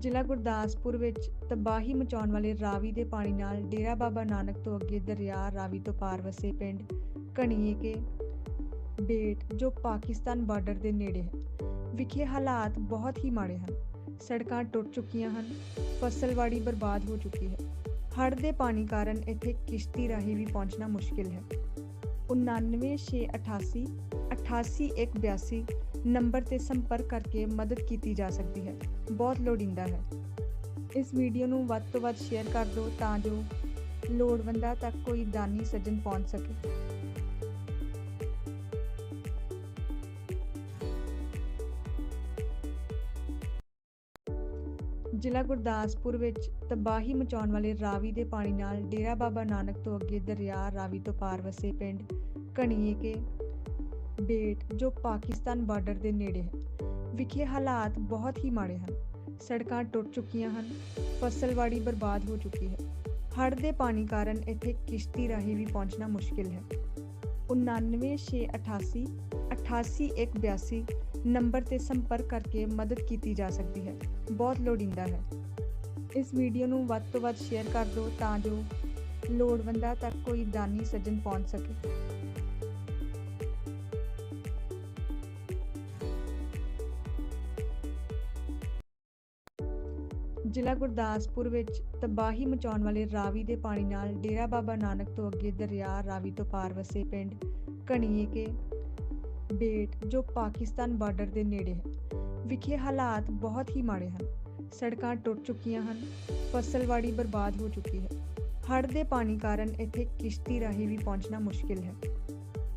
ਜ਼ਿਲ੍ਹਾ ਗੁਰਦਾਸਪੁਰ ਵਿੱਚ ਤਬਾਹੀ ਮਚਾਉਣ ਵਾਲੇ ਰਾਵੀ ਦੇ ਪਾਣੀ ਨਾਲ ਡੇਰਾ ਬਾਬਾ ਨਾਨਕ ਤੋਂ ਅੱਗੇ ਦਰਿਆ ਰਾਵੀ ਤੋਂ ਪਾਰ ਵਸੇ ਪਿੰਡ ਕਣੀਏ ਕੇ ਬੇਟ, ਜੋ ਪਾਕਿਸਤਾਨ ਬਾਰਡਰ ਦੇ ਨੇੜੇ ਹੈ। ਵਿਖੇ ਹਾਲਾਤ ਬਹੁਤ ਹੀ ਮਾੜੇ ਹਨ। ਸੜਕਾਂ ਟੁੱਟ ਚੁੱਕੀਆਂ ਹਨ, ਫਸਲਵਾੜੀ ਬਰਬਾਦ ਹੋ ਚੁੱਕੀ ਹੈ। ਹੜ੍ਹ ਦੇ ਪਾਣੀ ਕਾਰਨ ਇੱਥੇ ਕਿਸ਼ਤੀ ਰਾਹੀਂ ਵੀ ਪਹੁੰਚਣਾ ਮੁਸ਼ਕਿਲ ਹੈ। 99688 88182 ਨੰਬਰ ਤੇ ਸੰਪਰਕ ਕਰਕੇ ਮਦਦ ਕੀਤੀ ਜਾ ਸਕਦੀ ਹੈ। ਬਹੁਤ ਲੋੜੀਂਦਾ ਹੈ। ਇਸ ਵੀਡੀਓ ਨੂੰ ਵੱਧ ਤੋਂ ਵੱਧ ਸ਼ੇਅਰ ਕਰ ਦਿਓ ਤਾਂ ਜੋ ਲੋੜਵੰਦਾਂ ਤੱਕ ਕੋਈ ਦਾਨੀ ਸੱਜਣ ਪਹੁੰਚ ਸਕੇ। ਜ਼ਿਲ੍ਹਾ ਗੁਰਦਾਸਪੁਰ ਵਿੱਚ ਤਬਾਹੀ ਮਚਾਉਣ ਵਾਲੇ ਰਾਵੀ ਦੇ ਪਾਣੀ ਨਾਲ ਡੇਰਾ ਬਾਬਾ ਨਾਨਕ ਤੋਂ ਅੱਗੇ ਦਰਿਆ ਰਾਵੀ ਤੋਂ ਪਾਰ ਵਸੇ ਪਿੰਡ ਕਣੀਏ ਬੇਟ ਜੋ ਪਾਕਿਸਤਾਨ ਬਾਰਡਰ ਦੇ ਨੇੜੇ ਹੈ। ਵਿਖੇ ਹਾਲਾਤ ਬਹੁਤ ਹੀ ਮਾੜੇ ਹਨ। ਸੜਕਾਂ ਟੁੱਟ ਚੁੱਕੀਆਂ ਹਨ, ਫਸਲਵਾੜੀ ਬਰਬਾਦ ਹੋ ਚੁੱਕੀ ਹੈ। ਹੜ੍ਹ ਦੇ ਪਾਣੀ ਕਾਰਨ ਇੱਥੇ ਕਿਸ਼ਤੀ ਰਾਹੀਂ ਵੀ ਪਹੁੰਚਣਾ ਮੁਸ਼ਕਿਲ ਹੈ। 99688 88182 ਨੰਬਰ ਤੇ ਸੰਪਰਕ ਕਰਕੇ ਮਦਦ ਕੀਤੀ ਜਾ ਸਕਦੀ ਹੈ। ਬਹੁਤ ਲੋੜੀਂਦਾ ਹੈ। ਇਸ ਵੀਡੀਓ ਨੂੰ ਵੱਧ ਤੋਂ ਵੱਧ ਸ਼ੇਅਰ ਕਰ ਦਿਓ ਤਾਂ ਜੋ ਲੋੜਵੰਦਾਂ ਤੱਕ ਕੋਈ ਦਾਨੀ ਸੱਜਣ ਪਹੁੰਚ ਸਕੇ। ਜ਼ਿਲ੍ਹਾ ਗੁਰਦਾਸਪੁਰ ਵਿੱਚ ਤਬਾਹੀ ਮਚਾਉਣ ਵਾਲੇ ਰਾਵੀ ਦੇ ਪਾਣੀ ਨਾਲ ਡੇਰਾ ਬਾਬਾ ਨਾਨਕ ਤੋਂ ਅੱਗੇ ਦਰਿਆ ਰਾਵੀ ਤੋਂ ਪਾਰ ਵਸੇ ਪਿੰਡ ਕਣੀਏ ਕੇ ਬੇਟ, ਜੋ ਪਾਕਿਸਤਾਨ ਬਾਰਡਰ ਦੇ ਨੇੜੇ ਹੈ। ਵਿਖੇ ਹਾਲਾਤ ਬਹੁਤ ਹੀ ਮਾੜੇ ਹਨ। ਸੜਕਾਂ ਟੁੱਟ ਚੁੱਕੀਆਂ ਹਨ, ਫਸਲਵਾੜੀ ਬਰਬਾਦ ਹੋ ਚੁੱਕੀ ਹੈ। ਹੜ੍ਹ ਦੇ ਪਾਣੀ ਕਾਰਨ ਇੱਥੇ ਕਿਸ਼ਤੀ ਰਾਹੀਂ ਵੀ ਪਹੁੰਚਣਾ ਮੁਸ਼ਕਿਲ ਹੈ।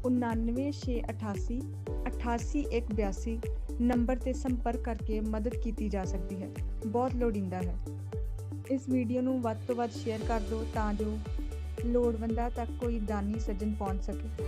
99688 88182 ਨੰਬਰ ਤੇ ਸੰਪਰਕ ਕਰਕੇ ਮਦਦ ਕੀਤੀ ਜਾ ਸਕਦੀ ਹੈ। ਬਹੁਤ ਲੋੜੀਂਦਾ ਹੈ। ਇਸ ਵੀਡੀਓ ਨੂੰ ਵੱਧ ਤੋਂ ਵੱਧ ਸ਼ੇਅਰ ਕਰ ਦਿਓ ਤਾਂ ਜੋ ਲੋੜਵੰਦਾਂ ਤੱਕ ਕੋਈ ਦਾਨੀ ਸੱਜਣ ਪਹੁੰਚ ਸਕੇ।